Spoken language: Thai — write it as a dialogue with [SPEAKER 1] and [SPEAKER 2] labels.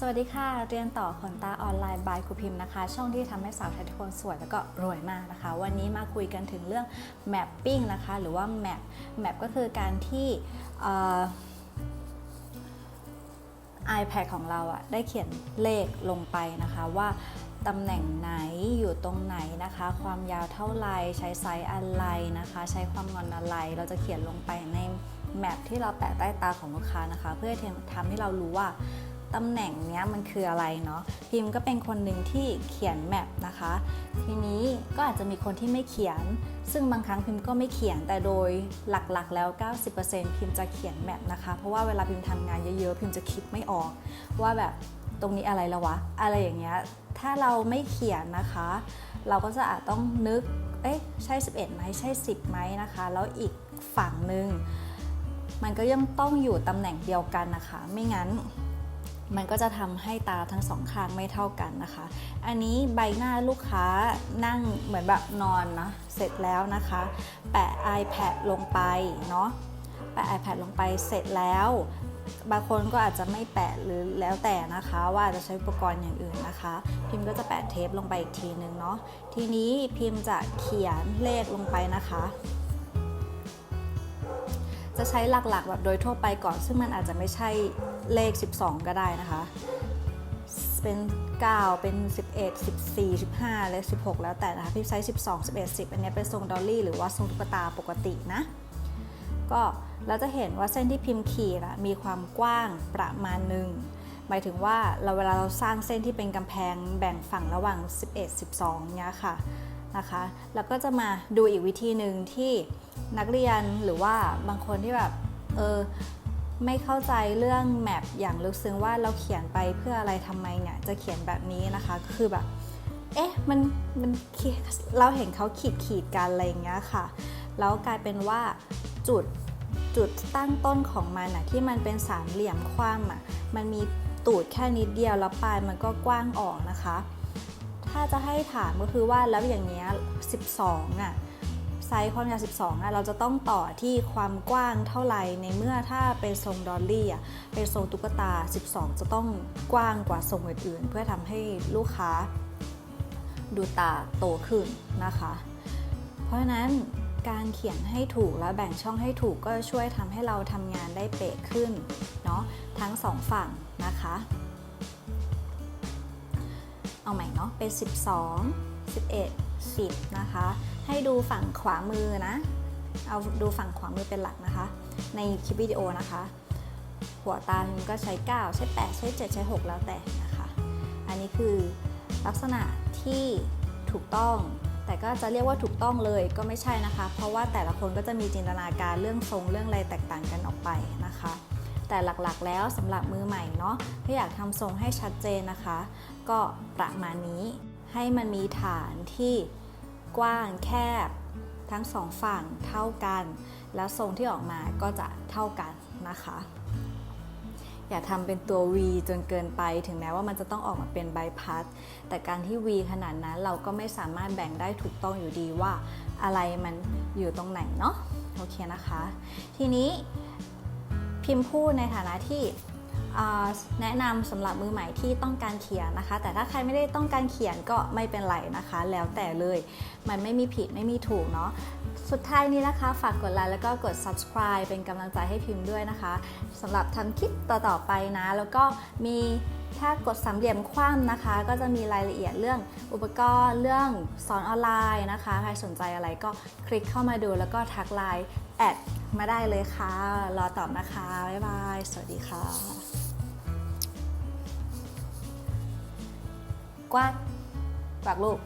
[SPEAKER 1] สวัสดีค่ะ เรียนต่อขนตาออนไลน์บายครูพิมพ์นะคะ ช่องที่ทำให้สาวไทยทุกคนสวยแล้วก็รวยมากนะคะ วันนี้มาคุยกันถึงเรื่อง mapping นะคะ หรือว่า map map ก็คือการที่ iPad ของเราอะได้เขียนเลขลงไปนะคะว่าตำแหน่งไหนอยู่ตรงไหนนะคะ ความยาวเท่าไรใช้ไซส์อะไรนะคะ ใช้ความงอนอะไร เราจะเขียนลงไปในแมปที่เราแปะใต้ตาของลูกค้านะคะ เพื่อทำให้เรารู้ว่า ตำแหน่งเนี้ยมันคืออะไรเนาะพิมพ์ก็เป็นคนหนึ่งที่เขียนแมปนะคะ ทีนี้ก็อาจจะมีคนที่ไม่เขียน ซึ่งบางครั้งพิมพ์ก็ไม่เขียนแต่โดยหลักๆ แล้ว 90%พิมพ์จะเขียนแมปนะคะ เพราะว่าเวลาพิมพ์ทำงานเยอะๆ พิมพ์จะคิดไม่ออก ว่าแบบตรงนี้อะไรแล้ววะ อะไรอย่างเงี้ยถ้าเราไม่เขียนนะคะ เราก็จะอาจต้องนึกเอ๊ะใช่ 11ไหมใช่ 10ไหมนะคะ แล้วอีกฝั่งหนึ่งมันก็ยังต้องอยู่ตำแหน่งเดียวกันนะคะ ไม่งั้น มันก็จะทำให้ตาทั้งสองข้างไม่เท่ากันนะคะ อันนี้ใบหน้าลูกค้านั่งเหมือนแบบนอนนะเสร็จแล้วนะคะ แปะ iPad ลงไปเนาะแปะ iPad ลงไปเสร็จแล้วบางคนก็อาจจะไม่แปะหรือแล้วแต่นะคะ ว่าจะใช้อุปกรณ์อย่างอื่นนะคะ พิมพ์ก็จะแปะเทปลงไปอีกทีนึงเนาะทีนี้พิมพ์จะเขียนเลขลงไปนะคะ จะใช้หลักๆแบบโดยทั่วไปก่อน ซึ่งมันอาจจะไม่ใช่เลข 12 ก็ได้นะคะ เป็น 9 เป็น 11 14 15 และ 16 แล้วแต่นะคะพี่ใช้ 12 11 10 อันนี้เป็นทรงดอลลี่หรือว่าทรงตุ๊กตาปกตินะ ก็เราจะเห็นว่าเส้นที่พิมพ์ขีดอะมีความกว้างประมาณหนึ่งหมายถึงว่าเราเวลาเราสร้างเส้นที่เป็นกำแพงแบ่งฝั่งระหว่าง 11 12 เนี้ยค่ะนะคะ แล้วก็จะมาดูอีกวิธีหนึ่งที่ นักเรียนหรือว่าบางคนที่แบบเออไม่เข้าใจเรื่องแมปอย่างลึกซึ้งว่าเราเขียนไปเพื่ออะไรทำไมเนี่ยจะเขียนแบบนี้นะคะก็คือแบบเอ๊ะมันมันเราเห็นเขาขีดขีดกันอะไรอย่างเงี้ยค่ะแล้วกลายเป็นว่าจุดจุดตั้งต้นของมันอะที่มันเป็นสามเหลี่ยมคว่ำอะมันมีตูดแค่นิดเดียวแล้วปลายมันก็กว้างออกนะคะ ถ้าจะให้ถามก็คือว่าแล้วอย่างเงี้ย12อะ ไซส์ความยาว 12อะเราจะต้องต่อที่ความกว้างเท่าไหร่ในเมื่อถ้าเป็นทรงดอลลี่อะเป็นทรงตุ๊กตา 12 จะต้องกว้างกว่าทรงอื่นๆ เพื่อทำให้ลูกค้าดูตาโตขึ้นนะคะ เพราะฉะนั้นการเขียนให้ถูกและแบ่งช่องให้ถูกก็ช่วยทำให้เราทำงานได้เป๊ะขึ้นเนาะทั้งสองฝั่งนะคะ เอาใหม่เนาะเป็น 12 11 10นะคะ ให้ดูฝั่งขวามือนะ เอาดูฝั่งขวามือเป็นหลักนะคะ ในคลิปวิดีโอนะคะ หัวตามก็ใช้ 9 ใช้ 8 ใช้ 7 ใช้ 6 แล้วแต่นะคะ อันนี้คือลักษณะที่ถูกต้องแต่ก็จะเรียกว่าถูกต้องเลยก็ไม่ใช่นะคะ เพราะว่าแต่ละคนก็จะมีจินตนาการเรื่องทรงเรื่องอะไรแตกต่างกันออกไปนะคะ แต่หลักๆแล้วสำหรับมือใหม่เนาะถ้าอยากทำทรงให้ชัดเจนนะคะ ก็ประมาณนี้ ให้มันมีฐานที่กว้างแคบทั้งสองฝั่งเท่ากัน แล้วทรงที่ออกมาก็จะเท่ากันนะคะ อย่าทำเป็นตัว V จนเกินไปถึงแม้ว่ามันจะต้องออกมาเป็นใบพัด แต่การที่ V ขนาดนั้นเราก็ไม่สามารถแบ่งได้ถูกต้องอยู่ดีว่าอะไรมันอยู่ตรงไหนเนาะโอเคนะคะ ทีนี้พิมพ์พูดในฐานะที่ แนะนำสำหรับมือใหม่ที่ต้องการเขียนนะคะ แต่ถ้าใครไม่ได้ต้องการเขียนก็ไม่เป็นไรนะคะ แล้วแต่เลยมันไม่มีผิดไม่มีถูกเนาะสุดท้ายนี้นะคะ ฝากกดไลค์แล้วก็กด subscribe เป็นกำลังใจให้พิมพ์ด้วยนะคะสำหรับทำคลิปต่อๆไปนะ แล้วก็มีถ้ากดสามเหลี่ยมคว่ำนะคะ ก็จะมีรายละเอียดเรื่องอุปกรณ์เรื่องสอนออนไลน์นะคะ ใครสนใจอะไรก็คลิกเข้ามาดูแล้วก็ทักไลน์แอดมาได้เลยค่ะ รอตอบนะคะ บ๊ายบาย สวัสดีค่ะ 关，挂路